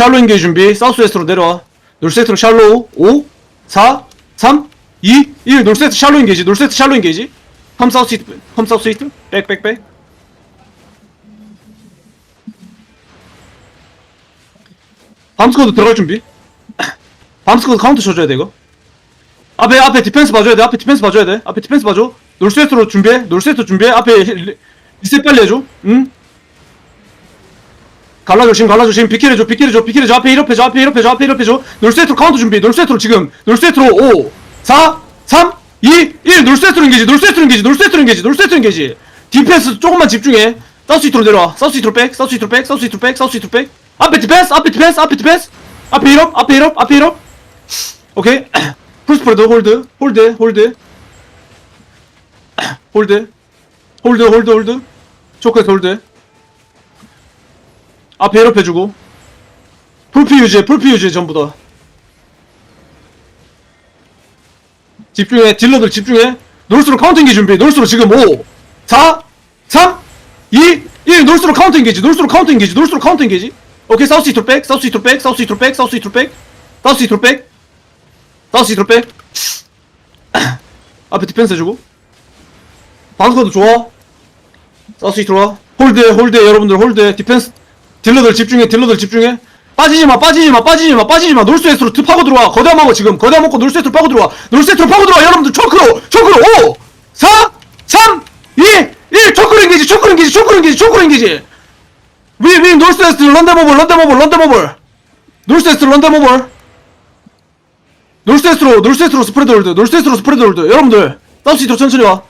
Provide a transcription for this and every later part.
샬로 인게이지 준비. 사우스 웨스트로 내려와. 놀세트로 샬로우. 5, 4, 3, 2, 1. 놀세트 샬로 인게이지. 놀세트 샬로 인게이지. 컴 사우스 이트. 컴 사우스 이트. 백, 백, 백. 밤스쿼드 들어갈 준비. 밤스쿼드 카운트 쳐줘야 돼, 이거. 앞에, 앞에 디펜스 봐줘야 돼. 앞에 디펜스 봐줘야 돼. 앞에 디펜스 봐줘. 놀세트로 준비해. 놀세트 준비해. 앞에 리- 리셋 빨리 해줘. 응? 갈라줘 지금 갈라줘 지금 비키해줘 비키해줘 비키해줘. 앞에 1업 해 줘 앞에 1업 해 줘 앞에 1업 해 줘. 놀세트로 카운트 준비 놀세트로 지금. 놀세트로 5 4 3 2 1 놀세트로 인게지 놀세트로 인게지 놀세트로 인게지 놀세트로 인게지. 디펜스 조금만 집중해. 사우스 이트로 내려와. 사우스 이트로 백 사우스 이트로 백 사우스 이트로 백 사우스 이트로 백. 앞에 디펜스 앞에 디펜스 앞에 디펜스. 앞에 1업 앞에 1업 앞에 1업 오케이. 풀스프레드 홀드 홀드 홀드. 홀드. 홀드 홀드 홀드. 초크에서 홀드 앞에 헬업 해주고. 풀피 유지해 풀피 유지해 전부 다. 집중해. 딜러들 집중해. 놀수로 카운팅기 준비. 놀수로 지금 5 4 3 2 1 놀수로 카운팅기지. 놀수로 카운팅기지. 놀수로 카운팅기지. 오케이 사우스 이트로 백 사우스 이트로 백 사우스 이트로 백 사우스 이트로 백 사우스 이트로 백 사우스 이트로 백. 앞에 디펜스 해주고. 방스코도 좋아. 사우스 이트로 와. 홀드해 홀드해 여러분들 홀드해. 디펜스 딜러들 집중해 딜러들 집중해. 빠지지마 빠지지마 빠지지마 빠지지마. 놀스웨스트로 트 파고 들어와. 거대한 먹어 지금. 거대한 먹고 놀스웨스트로 파고 들어와. 놀스웨스트로 파고 들어와 여러분들. 초크로 초크로. 5 4 3 2 1 초크로 인기지 초크로 인기지 초크로 인기지 초크로 인기지. 위위 놀스웨스트 런던모블 런던모블 런던모블. 놀스웨스트 런던모블. 놀스웨스트로 놀스웨스트로 스프레드 홀드 놀스웨스트로 스프레드 홀드. 여러분들 사우스이트로 천천히 와.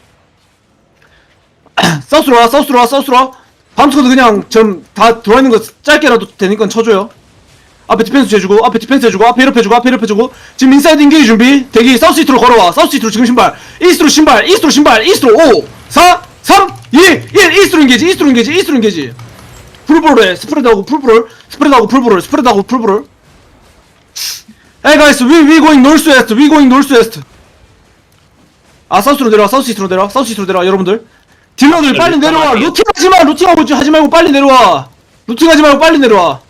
사우스로 와 사우스로 와 사우스로 와 밤스코드 그냥 좀다 들어있는 거 짧게라도 되니까 쳐줘요 앞에 디펜스 해주고 앞에 디펜스 해주고 앞에 힐업 해주고 앞에 힐업 해주고 지금 인사이드 인게이지 준비 대기 사우스 이트로 걸어와 사우스 이트로 지금 신발 이스트로 신발 이스트로 신발 이스트로 5 4 3 2 1 이스트로 인게이지 이스트로 인게이지 이스트로 인게이지 풀브롤해 스프레드하고 풀브롤 스프레드하고 풀브롤 스프레드하고 guys, we we going northwest. We going northwest. 아 사우스로 내려와. 사우스 이스트로 내려와. 사우스 이스트로 내려와. 여러분들. 딜러들 빨리 내려와. 루팅 하지 마. 루팅하고 있지. 하지 말고 빨리 내려와. 루팅하지 말고 빨리 내려와.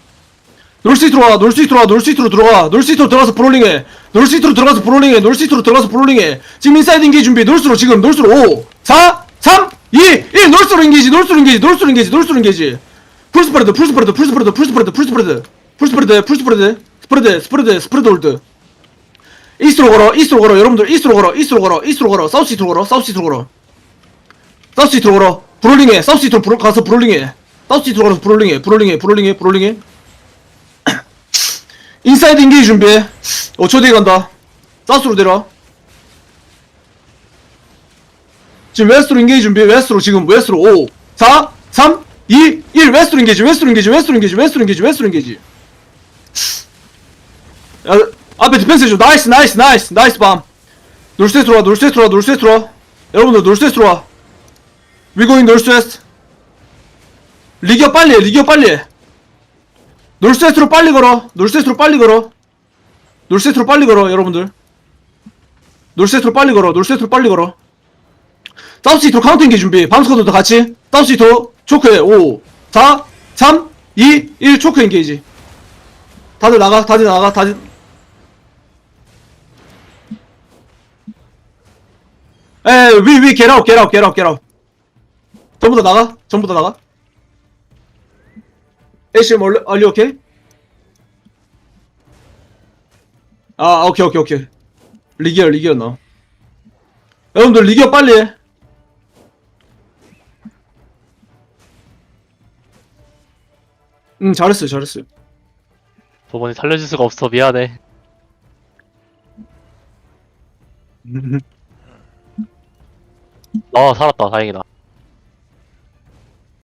놀시트로 와. 놀시트로 와. 놀시트로 들어가. 놀시트로 들어가서 브롤링해. 놀시트로 들어가서 브롤링해. 놀시트로 들어가서 브롤링해. 지금 인사이드 인게이지 준비. 놀스로 지금 놀스로 5 4 3 2 1 놀스로 인게이지. 놀스로 인게이지. 놀스로 인게이지. 놀스로 인게이지. 풀스프레드 풀스프레드 풀스프레드 풀스프레드 풀스프레드 풀스프레드 풀스프레드 스프레드 스프레드 스프레드 홀드 이스트로 걸어 이스트로 걸어 여러분들 이스트로 걸어 이스트로 걸어 이스트로 걸어 사우스 이트로 걸어 사우스 이트로 걸어 이트로 걸어 브롤링해. 사우스 이트로 브롤 가서 브롤링해. 사우스 이트로 가서 브롤링해. 브롤링해. 브롤링해. 브롤링해. 인사이드 인게이지 준비해. 5초 뒤에 간다. 사우스로 내려와 지금 웨스트로 인게이지 준비해. 웨스트로 지금 웨스트로. 5 4 3 2 1 웨스트로 인게이지. 웨스트로 인게이지. 웨스트로 인게이지. 웨스트로 인게이지. 웨스트로 인게이지. 야, 앞에 디펜스 해줘. 나이스, 나이스, 나이스, 나이스 밤. 놀스웨스트로 와, 놀스웨스트로 와, 놀스웨스트로 와. 여러분들, 놀스웨스트로 와. 위고잉 놀스웨스트. 리기어 빨리 해, 리기어 빨리 해. 놀스웨스트로 빨리 걸어. 놀스웨스트로 빨리 걸어. 놀스웨스트로 빨리 걸어, 여러분들. 놀스웨스트로 빨리 걸어, 놀스웨스트로 빨리 걸어. 사우스 이트로 카운팅 기 준비. 밤스쿼드도 같이. 사우스 이트로 초크해. 5, 4, 3, 2, 1 초크 인게이지. 다들 나가, 다들 나가, 다들. 에, 위, 위, get out, get out, get out, get out. 전부 다 나가, 전부 다 나가. 에이씨, 뭐, are you okay? 아, 오케이, 오케이, 오케이. 리기어, 리기어, 너. 여러분들, 리기어 빨리 해. 응, 잘했어요, 잘했어요. 저번에 살려줄 수가 없어 미안해 아 살았다 다행이다